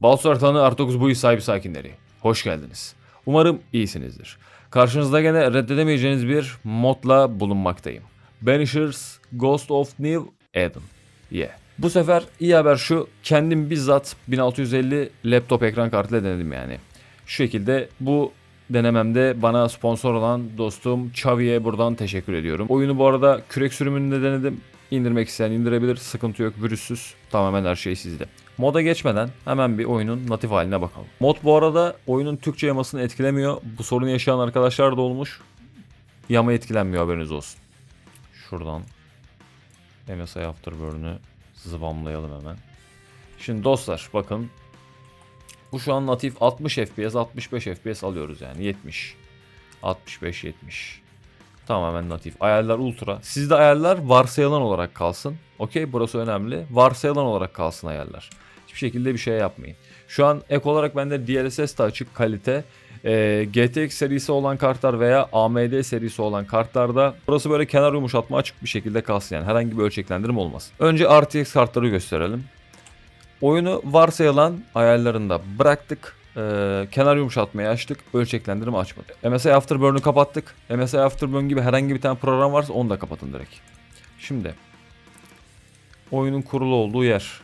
Balsar Klanı R9 Buyu sahibi sakinleri. Hoş geldiniz. Umarım iyisinizdir. Karşınızda gene reddedemeyeceğiniz bir modla bulunmaktayım. Banishers Ghost of New Eden. Yeah. Bu sefer iyi haber şu. Kendim bizzat 1650 laptop ekran kartıyla denedim yani. Şu şekilde bu denememde bana sponsor olan dostum Chavi'ye buradan teşekkür ediyorum. Oyunu bu arada kürek sürümünde denedim. İndirmek isteyen indirebilir. Sıkıntı yok. Virüssüz. Tamamen her şey sizde. Moda geçmeden hemen bir oyunun natif haline bakalım. Mod bu arada oyunun Türkçe yamasını etkilemiyor. Bu sorunu yaşayan arkadaşlar da olmuş. Yama etkilenmiyor haberiniz olsun. Şuradan MSI Afterburn'ü zıvamlayalım hemen. Şimdi dostlar bakın. Bu şu an natif 60 FPS 65 FPS alıyoruz yani 70. 65 70. Tamamen natif. Ayarlar ultra. Sizde ayarlar varsayılan olarak kalsın. Okey burası önemli. Varsayılan olarak kalsın ayarlar. Hiçbir şekilde bir şey yapmayın. Şu an ek olarak bende DLSS de açık kalite. Ee, GTX serisi olan kartlar veya AMD serisi olan kartlarda burası böyle kenar yumuşatma açık bir şekilde kalsın yani herhangi bir ölçeklendirme olmaz. Önce RTX kartları gösterelim. Oyunu varsayılan ayarlarında bıraktık. Ee, kenar yumuşatmayı açtık. Ölçeklendirme açmadık. MSI Afterburn'u kapattık. MSI Afterburn gibi herhangi bir tane program varsa onu da kapatın direkt. Şimdi oyunun kurulu olduğu yer.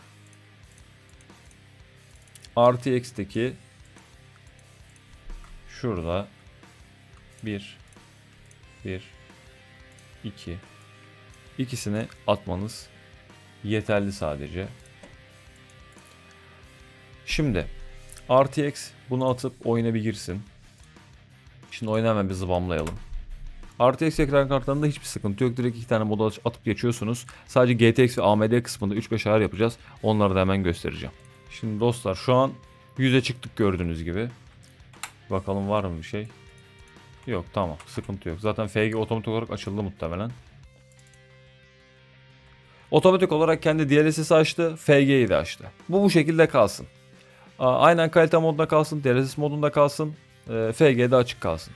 RTX'teki şurada 1 1 2 ikisini atmanız yeterli sadece. Şimdi RTX bunu atıp oyuna bir girsin. Şimdi oyuna hemen bir zıvamlayalım. RTX ekran kartlarında hiçbir sıkıntı yok. Direkt iki tane moda atıp geçiyorsunuz. Sadece GTX ve AMD kısmında 3-5 ayar yapacağız. Onları da hemen göstereceğim. Şimdi dostlar şu an 100'e çıktık gördüğünüz gibi. Bakalım var mı bir şey? Yok tamam sıkıntı yok. Zaten FG otomatik olarak açıldı muhtemelen. Otomatik olarak kendi DLSS açtı, FG'yi de açtı. Bu bu şekilde kalsın. Aynen kalite modunda kalsın, DLSS modunda kalsın, e, FG'de açık kalsın.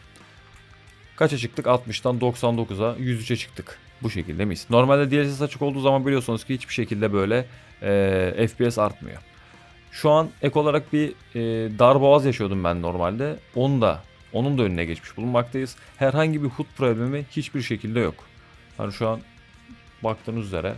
Kaça çıktık? 60'tan 99'a, 103'e çıktık. Bu şekilde miyiz? Normalde DLSS açık olduğu zaman biliyorsunuz ki hiçbir şekilde böyle e, FPS artmıyor. Şu an ek olarak bir e, dar boğaz yaşıyordum ben normalde. Onu da onun da önüne geçmiş bulunmaktayız. Herhangi bir HUD problemi hiçbir şekilde yok. Hani şu an baktığınız üzere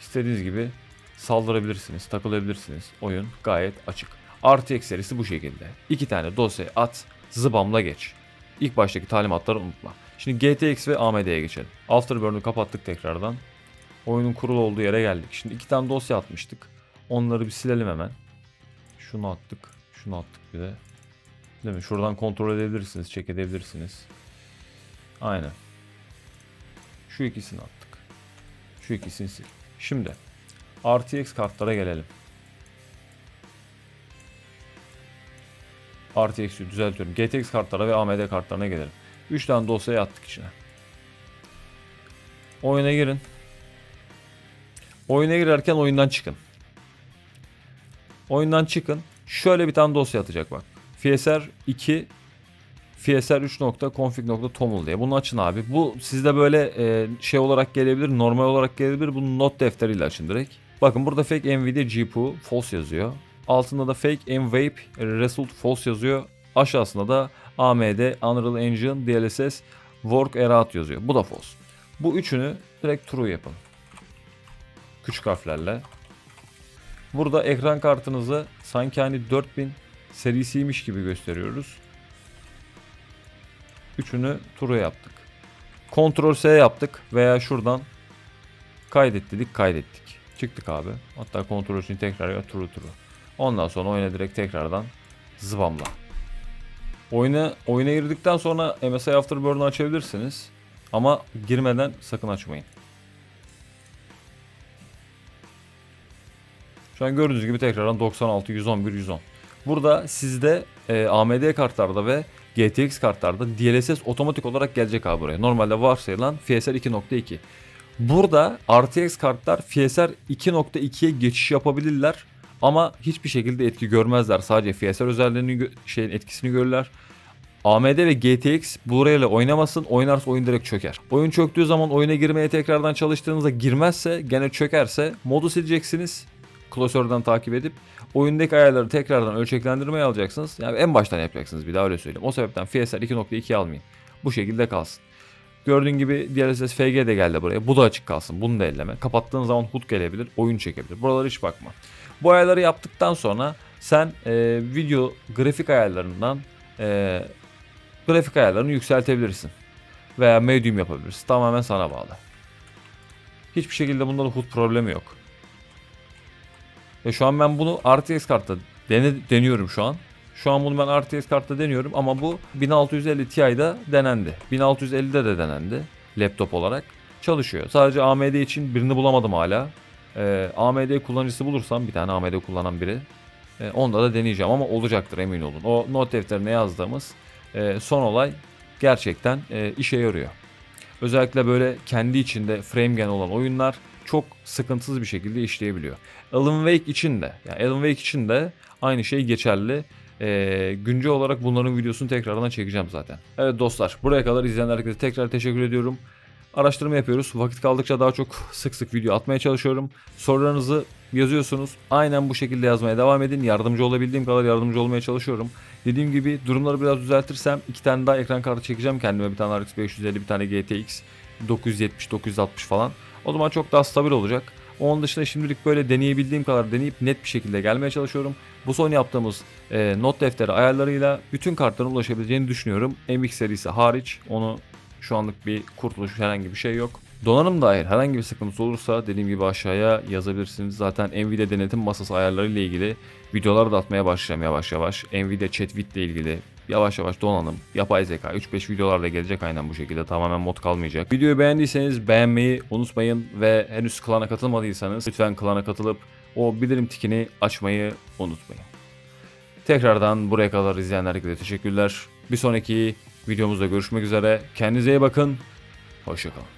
istediğiniz gibi saldırabilirsiniz, takılabilirsiniz. Oyun gayet açık. RTX serisi bu şekilde. İki tane dosya at, zıbamla geç. İlk baştaki talimatları unutma. Şimdi GTX ve AMD'ye geçelim. Afterburn'u kapattık tekrardan. Oyunun kurulu olduğu yere geldik. Şimdi iki tane dosya atmıştık. Onları bir silelim hemen. Şunu attık. Şunu attık bir de. Değil mi? Şuradan kontrol edebilirsiniz. Çek edebilirsiniz. Aynen. Şu ikisini attık. Şu ikisini sil. Şimdi RTX kartlara gelelim. RTX'i düzeltiyorum. GTX kartlara ve AMD kartlarına gelelim. 3 tane dosyayı attık içine. Oyuna girin. Oyuna girerken oyundan çıkın. Oyundan çıkın. Şöyle bir tane dosya atacak bak. FSR 2 FSR 3.config.toml diye. Bunu açın abi. Bu sizde böyle e, şey olarak gelebilir, normal olarak gelebilir. Bunu not defteriyle açın direkt. Bakın burada fake nvidia GPU false yazıyor. Altında da fake mvape result false yazıyor. Aşağısında da AMD Unreal Engine DLSS work errata yazıyor. Bu da false. Bu üçünü direkt true yapın. Küçük harflerle. Burada ekran kartınızı sanki hani 4000 serisiymiş gibi gösteriyoruz. Üçünü true yaptık. Ctrl S yaptık veya şuradan kaydet dedik kaydettik. Çıktık abi. Hatta Ctrl S'ini tekrar ya true true. Ondan sonra oyuna direkt tekrardan zıvamla. Oyuna, oyuna girdikten sonra MSI Afterburn'u açabilirsiniz. Ama girmeden sakın açmayın. Şu an gördüğünüz gibi tekrardan 96, 111, 110. Burada sizde e, AMD kartlarda ve GTX kartlarda DLSS otomatik olarak gelecek abi buraya. Normalde varsayılan FSR 2.2. Burada RTX kartlar FSR 2.2'ye geçiş yapabilirler ama hiçbir şekilde etki görmezler. Sadece FSR özelliğini şeyin etkisini görürler. AMD ve GTX burayla oynamasın. Oynarsa oyun direkt çöker. Oyun çöktüğü zaman oyuna girmeye tekrardan çalıştığınızda girmezse gene çökerse modu sileceksiniz. Klasörden takip edip oyundaki ayarları tekrardan ölçeklendirmeye alacaksınız. Yani en baştan yapacaksınız bir daha öyle söyleyeyim. O sebepten FSR 2.2 almayın. Bu şekilde kalsın. Gördüğün gibi DLSS FG de geldi buraya. Bu da açık kalsın. Bunu da elleme. Kapattığın zaman HUD gelebilir. Oyun çekebilir. Buralara hiç bakma. Bu ayarları yaptıktan sonra sen e, video grafik ayarlarından e, grafik ayarlarını yükseltebilirsin. Veya medium yapabilirsin. Tamamen sana bağlı. Hiçbir şekilde bunda da HUD problemi yok. Ve şu an ben bunu RTX kartta dene, deniyorum şu an. Şu an bunu ben RTS kartta deniyorum ama bu 1650 Ti'de denendi. 1650'de de denendi laptop olarak. Çalışıyor. Sadece AMD için birini bulamadım hala. Ee, AMD kullanıcısı bulursam bir tane AMD kullanan biri. e, onda da deneyeceğim ama olacaktır emin olun. O not defterine yazdığımız e, son olay gerçekten e, işe yarıyor. Özellikle böyle kendi içinde frame gen olan oyunlar çok sıkıntısız bir şekilde işleyebiliyor. Alan Wake için de, yani Alan Wake için de aynı şey geçerli. Ee, güncel olarak bunların videosunu tekrardan çekeceğim zaten. Evet dostlar buraya kadar izleyen herkese tekrar teşekkür ediyorum. Araştırma yapıyoruz. Vakit kaldıkça daha çok sık sık video atmaya çalışıyorum. Sorularınızı yazıyorsunuz. Aynen bu şekilde yazmaya devam edin. Yardımcı olabildiğim kadar yardımcı olmaya çalışıyorum. Dediğim gibi durumları biraz düzeltirsem iki tane daha ekran kartı çekeceğim kendime. Bir tane RX 550 bir tane GTX 970 960 falan. O zaman çok daha stabil olacak. Onun dışında şimdilik böyle deneyebildiğim kadar deneyip net bir şekilde gelmeye çalışıyorum. Bu son yaptığımız e, not defteri ayarlarıyla bütün kartların ulaşabileceğini düşünüyorum. MX serisi hariç onu şu anlık bir kurtuluş herhangi bir şey yok. Donanım dair herhangi bir sıkıntısı olursa dediğim gibi aşağıya yazabilirsiniz. Zaten Nvidia denetim masası ayarları ile ilgili videolar da atmaya başlayacağım yavaş yavaş. Nvidia ChatWit ile ilgili yavaş yavaş donanım, yapay zeka 3-5 videolar da gelecek aynen bu şekilde tamamen mod kalmayacak. Videoyu beğendiyseniz beğenmeyi unutmayın ve henüz klana katılmadıysanız lütfen klana katılıp o bildirim tikini açmayı unutmayın. Tekrardan buraya kadar izleyen herkese teşekkürler. Bir sonraki videomuzda görüşmek üzere. Kendinize iyi bakın. Hoşçakalın.